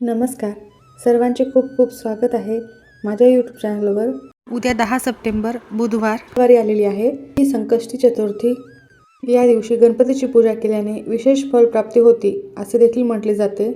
नमस्कार. सर्वांचे खूप खूप स्वागत आहे माझ्या यूट्यूब चॅनलवर उद्या दहा सप्टेंबर बुधवार. वारी आलेली आहे. ही संकष्टी चतुर्थी. या दिवशी गणपतीची पूजा केल्याने विशेष फल प्राप्ती होती असे देखील म्हटले जाते.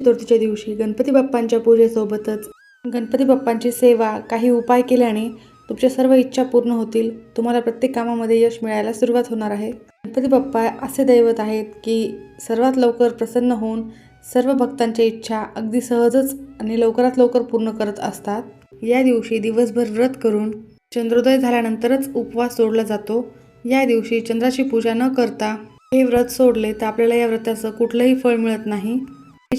चतुर्थीच्या दिवशी गणपती बाप्पांच्या पूजेसोबतच गणपती बाप्पांची सेवा काही उपाय केल्याने तुमच्या सर्व इच्छा पूर्ण होतील. तुम्हाला प्रत्येक कामामध्ये यश मिळायला सुरुवात होणार आहे. गणपती बाप्पा असे दैवत आहेत की सर्वात लवकर प्रसन्न होऊन सर्व भक्तांच्या इच्छा अगदी सहजच आणि लवकरात लवकर पूर्ण करत असतात. या दिवशी दिवसभर व्रत करून चंद्रोदय झाल्यानंतरच उपवास सोडला जातो. या दिवशी चंद्राची पूजा न करता हे व्रत सोडले तर आपल्याला या व्रताचं कुठलंही फळ मिळत नाही.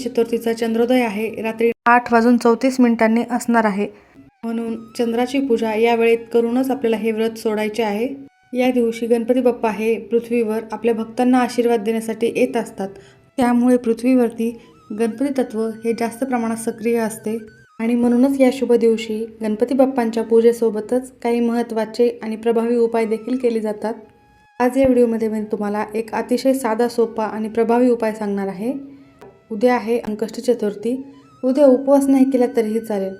चतुर्थीचा चंद्रोदय आहे. रात्री आठ वाजून चौतीस मिनिटांनी असणार आहे. म्हणून चंद्राची पूजा या वेळेत करूनच आपल्याला हे व्रत सोडायचे आहे. या दिवशी गणपती बाप्पा हे पृथ्वीवर आपल्या भक्तांना आशीर्वाद देण्यासाठी येत असतात. त्यामुळे पृथ्वीवरती गणपती तत्व हे जास्त प्रमाणात सक्रिय असते. आणि म्हणूनच या शुभ दिवशी गणपती बाप्पांच्या पूजेसोबतच काही महत्त्वाचे आणि प्रभावी उपाय देखील केले जातात. आज या व्हिडिओमध्ये मी तुम्हाला एक अतिशय साधा सोपा आणि प्रभावी उपाय सांगणार आहे. उद्या आहे अंकष्ट चतुर्थी. उद्या उपवास नाही केला तरीही चालेल.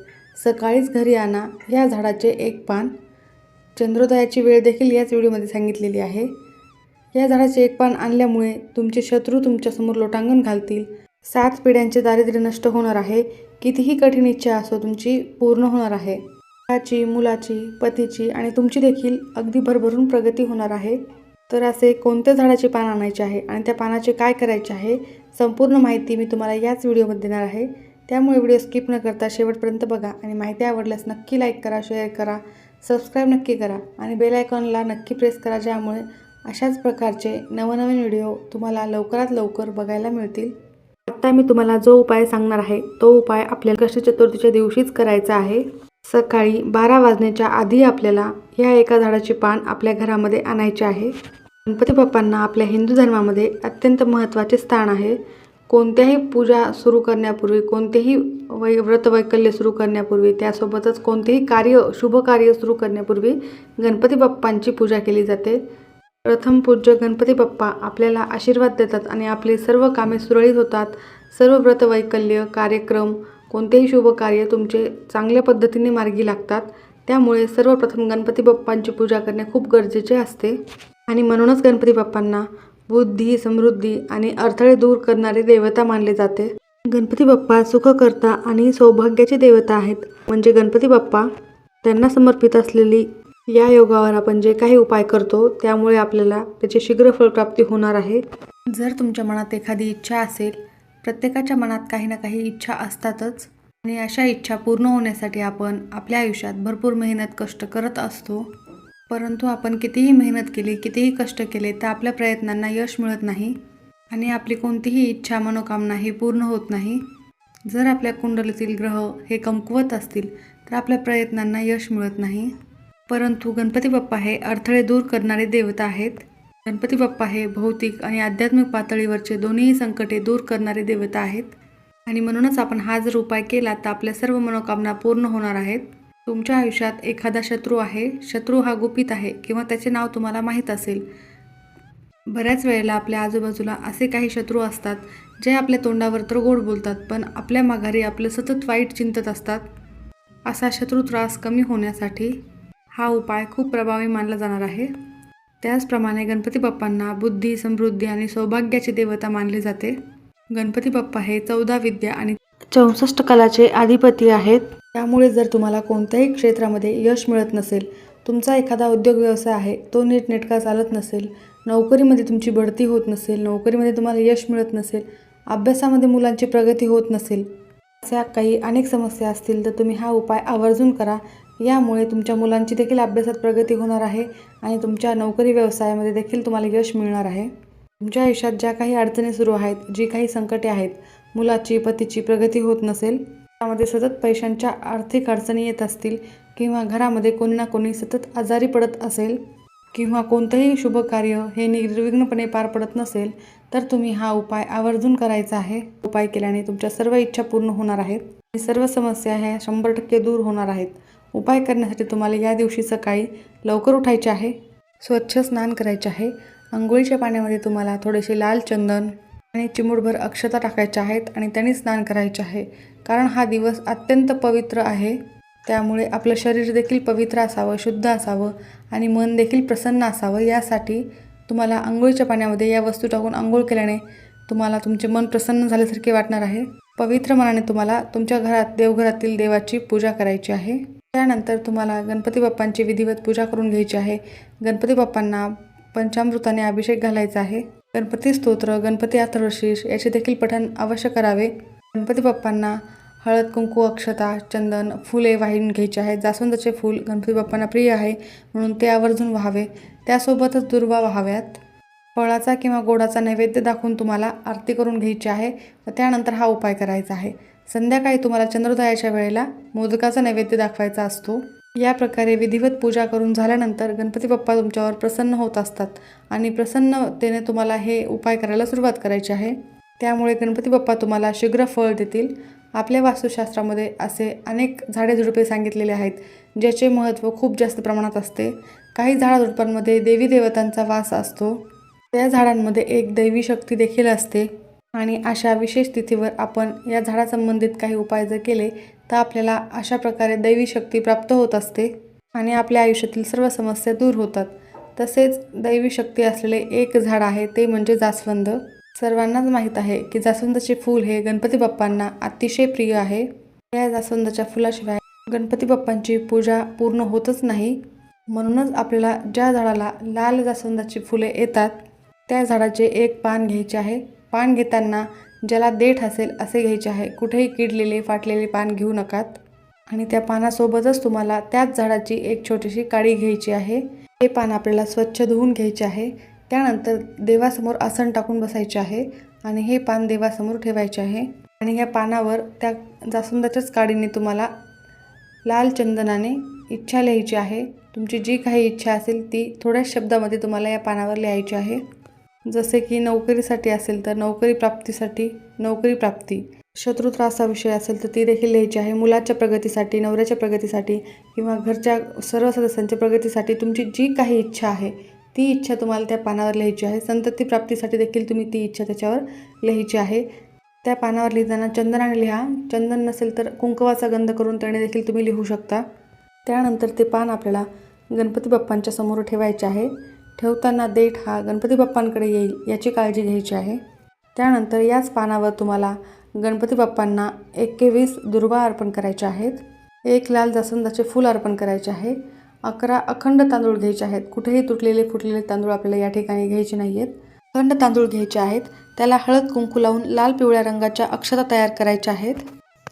सकाळीच घरी आणा. या झाडाचे एक पान. चंद्रोदयाची वेळ देखील याच व्हिडिओमध्ये सांगितलेली आहे. या झाडाचे एक पान आणल्यामुळे तुमचे शत्रू तुमच्यासमोर लोटांगण घालतील. सात पिढ्यांचे दारिद्र्य नष्ट होणार आहे. कितीही कठीण इच्छा असो तुमची पूर्ण होणार आहे. घराची मुलाची पतीची आणि तुमची देखील अगदी भरभरून प्रगती होणार आहे. तर असे कोणत्या झाडाचे पान आणायचे आहे आणि त्या पानाचे काय करायचे आहे संपूर्ण माहिती मी तुम्हाला याच व्हिडिओमध्ये देणार आहे. त्यामुळे व्हिडिओ स्किप न करता शेवटपर्यंत बघा आणि माहिती आवडल्यास नक्की लाईक करा शेअर करा सबस्क्राईब नक्की करा आणि बेल आयकॉनला नक्की प्रेस करा ज्यामुळे अशाच प्रकारचे नवनवीन व्हिडिओ तुम्हाला लवकरात लवकर बघायला मिळतील. आत्ता मी तुम्हाला जो उपाय सांगणार आहे तो उपाय आपल्याला कष्ट चतुर्थीच्या दिवशीच करायचा आहे. सकाळी बारा वाजण्याच्या आधी आपल्याला ह्या एका झाडाचे पान आपल्या घरामध्ये आणायचे आहे. गणपती बाप्पांना आपल्या हिंदू धर्मामध्ये अत्यंत महत्त्वाचे स्थान आहे. कोणत्याही पूजा सुरू करण्यापूर्वी कोणतेही वै व्रतवैकल्य सुरू करण्यापूर्वी त्यासोबतच कोणतेही कार्य शुभ कार्य सुरू करण्यापूर्वी गणपती बाप्पांची पूजा केली जाते. प्रथम पूज्य गणपती बाप्पा आपल्याला आशीर्वाद देतात आणि आपली सर्व कामे सुरळीत होतात. सर्व व्रतवैकल्य कार्यक्रम कोणतेही शुभ कार्य तुमचे चांगल्या पद्धतीने मार्गी लागतात. त्यामुळे सर्वप्रथम गणपती बाप्पांची पूजा करणे खूप गरजेचे असते. आणि म्हणूनच गणपती बाप्पांना बुद्धी समृद्धी आणि अडथळे दूर करणारे देवता मानले जाते. गणपती बाप्पा सुखकर्ता आणि सौभाग्याची देवता आहेत. म्हणजे गणपती बाप्पा त्यांना समर्पित असलेली या योगावर आपण जे काही उपाय करतो त्यामुळे आपल्याला त्याची शीघ्र फलप्राप्ती होणार आहे. जर तुमच्या मनात एखादी इच्छा असेल प्रत्येकाच्या मनात काही ना काही इच्छा असतातच. आणि अशा इच्छा पूर्ण होण्यासाठी आपण आपल्या आयुष्यात भरपूर मेहनत कष्ट करत असतो. परंतु आपण कितीही मेहनत केली कितीही कष्ट केले तर आपल्या प्रयत्नांना यश मिळत नाही. आणि आपली कोणतीही इच्छा मनोकामना ही पूर्ण होत नाही. जर आपल्या कुंडलीतील ग्रह हे कमकुवत असतील तर आपल्या प्रयत्नांना यश मिळत नाही. परंतु गणपती बाप्पा हे अडथळे दूर करणारे देवता आहेत. गणपती बाप्पा हे भौतिक आणि आध्यात्मिक पातळीवरचे दोन्ही संकटे दूर करणारे देवता आहेत. आणि म्हणूनच आपण हा जर उपाय केला तर आपल्या सर्व मनोकामना पूर्ण होणार आहेत. तुमच्या आयुष्यात एखादा शत्रू आहे. शत्रू हा गुपित आहे किंवा त्याचे नाव तुम्हाला माहीत असेल. बऱ्याच वेळेला आपल्या आजूबाजूला असे काही शत्रू असतात जे आपल्या तोंडावर तर गोड बोलतात पण आपल्या माघारी आपलं सतत वाईट चिंतत असतात. असा शत्रू त्रास कमी होण्यासाठी हा उपाय खूप प्रभावी मानला जाणार आहे. त्याचप्रमाणे गणपती बाप्पांना बुद्धी समृद्धी आणि सौभाग्याची देवता मानली जाते. गणपती बाप्पा हे चौदा विद्या आणि चौसष्ट कलाचे अधिपती आहेत. त्यामुळे जर तुम्हाला कोणत्याही क्षेत्रामध्ये यश मिळत नसेल तुमचा एखादा उद्योग व्यवसाय आहे तो नीटनेटका चालत नसेल नोकरीमध्ये तुमची बढती होत नसेल नोकरीमध्ये तुम्हाला यश मिळत नसेल अभ्यासामध्ये मुलांची प्रगती होत नसेल अशा काही अनेक समस्या असतील तर तुम्ही हा उपाय आवर्जून करा. यामुळे तुमच्या मुलांची देखील अभ्यासात प्रगती होणार आहे आणि तुमच्या नोकरी व्यवसायामध्ये देखील तुम्हाला यश मिळणार आहे. तुमच्या आयुष्यात ज्या काही अडचणी सुरू आहेत जी काही संकटे आहेत मुलाची पतीची प्रगती होत नसेल त्यामध्ये सतत पैशांच्या आर्थिक अडचणी येत असतील किंवा घरामध्ये कोणी ना कोणी सतत आजारी पडत असेल किंवा कोणतंही शुभ कार्य हे निर्विघ्नपणे पार पडत नसेल तर तुम्ही हा उपाय आवर्जून करायचा आहे. उपाय केल्याने तुमच्या सर्व इच्छा पूर्ण होणार आहेत आणि सर्व समस्या ह्या शंभर टक्के दूर होणार आहेत. उपाय करण्यासाठी तुम्हाला या दिवशी सकाळी लवकर उठायचे आहे. स्वच्छ स्नान करायचे आहे. आंघोळीच्या पाण्यामध्ये तुम्हाला थोडेसे लाल चंदन आणि चिमूटभर अक्षता टाकायच्या आहेत आणि त्यांनी स्नान करायचे आहे. कारण हा दिवस अत्यंत पवित्र आहे. त्यामुळे आपलं शरीर देखील पवित्र असावं शुद्ध असावं आणि मन देखील प्रसन्न असावं. यासाठी तुम्हाला आंघोळीच्या पाण्यामध्ये या वस्तू टाकून आंघोळ केल्याने तुम्हाला तुमचे मन प्रसन्न झाल्यासारखे वाटणार आहे. पवित्र मनाने तुम्हाला तुमच्या घरात देवघरातील देवाची पूजा करायची आहे. त्यानंतर तुम्हाला गणपती बाप्पांची विधिवत पूजा करून घ्यायची आहे. गणपती बाप्पांना पंचामृताने अभिषेक घालायचा आहे. गणपती स्तोत्र गणपती अथर्वशीष याचे देखील पठण अवश्य करावे. गणपती बाप्पांना हळद कुंकू अक्षता चंदन फुले वाहिून घ्यायचे आहे जास्वंदाचे फूल गणपती बाप्पांना प्रिय आहे म्हणून ते आवर्जून व्हावे. त्यासोबतच दुर्वा व्हाव्यात. फळाचा किंवा गोडाचा नैवेद्य दाखवून तुम्हाला आरती करून घ्यायची आहे. व त्यानंतर हा उपाय करायचा आहे. संध्याकाळी तुम्हाला चंद्रोदयाच्या वेळेला मोदकाचा नैवेद्य दाखवायचा असतो. या प्रकारे विधिवत पूजा करून झाल्यानंतर गणपती बाप्पा तुमच्यावर प्रसन्न होत असतात आणि प्रसन्नतेने तुम्हाला हे उपाय करायला सुरुवात करायची आहे. त्यामुळे गणपती बाप्पा तुम्हाला शीघ्र फळ देतील. आपल्या वास्तुशास्त्रामध्ये असे अनेक झाडे झुडपे सांगितलेले आहेत ज्याचे महत्त्व खूप जास्त प्रमाणात असते. काही झाडाझुडपांमध्ये देवी देवतांचा वास असतो. त्या झाडांमध्ये एक दैवी शक्ती देखील असते. आणि अशा विशेष तिथीवर आपण या झाडासंबंधित काही उपाय जर केले तर आपल्याला अशा प्रकारे दैवी शक्ती प्राप्त होत असते आणि आपल्या आयुष्यातील सर्व समस्या दूर होतात. तसेच दैवी शक्ती असलेले एक झाड आहे ते म्हणजे जास्वंद. सर्वांनाच माहीत आहे की जास्वंदाचे फूल हे गणपती बाप्पांना अतिशय प्रिय आहे. या जास्वंदाच्या फुलाशिवाय गणपती बाप्पांची पूजा पूर्ण होतच नाही. म्हणूनच आपल्याला ज्या झाडाला लाल जास्वंदाची फुले येतात त्या झाडाचे एक पान घ्यायचे आहे. पान घेताना ज्याला देठ असेल असे घ्यायचे आहे. कुठेही किडलेले फाटलेले पान घेऊ नकात. आणि त्या पानासोबतच तुम्हाला त्याच झाडाची एक छोटीशी काळी घ्यायची आहे. हे पान आपल्याला स्वच्छ धुवून घ्यायचे आहे. त्यानंतर देवासमोर आसन टाकून बसायचे आहे. आणि हे पान देवासमोर ठेवायचे आहे. आणि ह्या पानावर त्या जास्वंदाच्याच काडीने तुम्हाला लाल चंदनाने इच्छा लिहायची आहे. तुमची जी काही इच्छा असेल ती थोड्याच शब्दामध्ये तुम्हाला या पानावर लिहायची आहे. जसे की नोकरीसाठी असेल तर नोकरी प्राप्तीसाठी नोकरी प्राप्ती. शत्रू त्रासा विषय असेल तर ती देखील लिहायची आहे. मुलाच्या प्रगतीसाठी नवऱ्याच्या प्रगतीसाठी किंवा घरच्या सर्व सदस्यांच्या प्रगतीसाठी तुमची जी काही इच्छा आहे ती इच्छा तुम्हाला त्या पानावर लिहायची आहे. संतती प्राप्तीसाठी देखील तुम्ही ती इच्छा त्याच्यावर लिहायची आहे. त्या पानावर लिहिताना चंदनाने लिहा. चंदन नसेल तर कुंकवाचा गंध करून त्याने देखील तुम्ही लिहू शकता. त्यानंतर ते पान आपल्याला गणपती बाप्पांच्या समोर ठेवायचे आहे. ठेवताना देठ हा गणपती बाप्पांकडे येईल याची काळजी घ्यायची आहे. त्यानंतर याच पानावर तुम्हाला गणपती बाप्पांना एकवीस दुर्वा अर्पण करायचे आहेत. एक लाल जास्वंदाचे फूल अर्पण करायचे आहे. अकरा अखंड तांदूळ घ्यायचे आहेत. कुठेही तुटलेले फुटलेले तांदूळ आपल्याला या ठिकाणी घ्यायचे नाही आहेत अखंड तांदूळ घ्यायचे आहेत. त्याला हळद कुंकू लावून लाल पिवळ्या रंगाच्या अक्षता तयार करायच्या आहेत.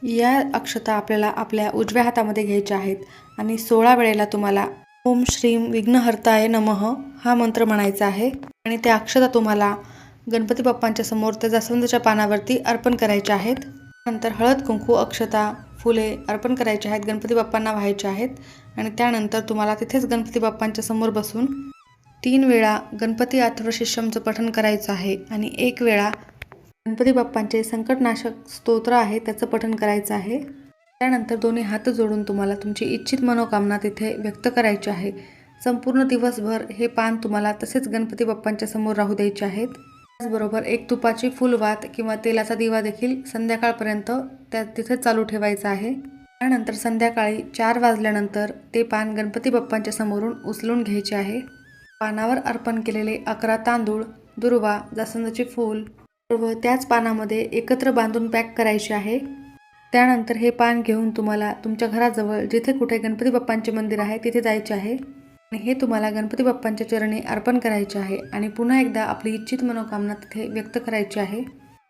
या अक्षता आपल्याला आपल्या उजव्या हातामध्ये घ्यायच्या आहेत आणि सोळा वेळेला तुम्हाला ओम श्रीम विघ्नहर्ताय नमः हा मंत्र म्हणायचा आहे. आणि त्या अक्षता तुम्हाला गणपती बाप्पांच्या समोर त्या जास्वंदाच्या पानावरती अर्पण करायच्या आहेत. नंतर हळद कुंकू अक्षता फुले अर्पण करायचे आहेत गणपती बाप्पांना व्हायचे आहेत. आणि त्यानंतर तुम्हाला तिथेच गणपती बाप्पांच्या समोर बसून तीन वेळा गणपती अथर्वशिष्यमचं पठण करायचं आहे. आणि एक वेळा गणपती बाप्पांचे संकटनाशक स्तोत्र आहे त्याचं पठण करायचं आहे. त्यानंतर दोन्ही हात जोडून तुम्हाला तुमची इच्छित मनोकामना तिथे व्यक्त करायची आहे. संपूर्ण दिवसभर हे पान तुम्हाला तसेच गणपती बाप्पांच्या समोर राहू द्यायचे आहेत. त्याचबरोबर एक तुपाची फुलवात किंवा तेलाचा दिवा देखील संध्याकाळपर्यंत त्या तिथे चालू ठेवायचा आहे. त्यानंतर संध्याकाळी चार वाजल्यानंतर ते पान गणपती बाप्पांच्या समोरून उचलून घ्यायचे आहे. पानावर अर्पण केलेले अकरा तांदूळ दुर्वा जास्वंदाचे फूल व त्याच पानामध्ये एकत्र बांधून पॅक करायचे आहे. त्यानंतर हे पान घेऊन तुम्हाला तुमच्या घराजवळ जिथे कुठे गणपती बाप्पांचे मंदिर आहे तिथे जायचे आहे. आणि हे तुम्हाला गणपती बाप्पांच्या चरणी अर्पण करायचे आहे आणि पुन्हा एकदा आपली इच्छित मनोकामना तिथे व्यक्त करायची आहे.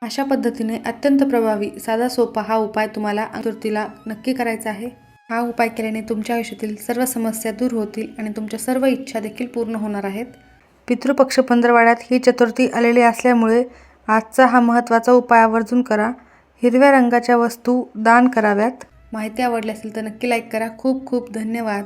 अशा पद्धतीने अत्यंत प्रभावी साधा सोपा हा उपाय तुम्हाला चतुर्थीला नक्की करायचा आहे. हा उपाय केल्याने तुमच्या आयुष्यातील सर्व समस्या दूर होतील आणि तुमच्या सर्व इच्छा देखील पूर्ण होणार आहेत. पितृपक्ष पंधरवाड्यात ही चतुर्थी आलेली असल्यामुळे आजचा हा महत्त्वाचा उपाय आवर्जून करा. हिरव्या रंगाच्या वस्तू दान कराव्यात. माहिती आवडली असेल तर नक्की लाईक करा. खूप खूप धन्यवाद.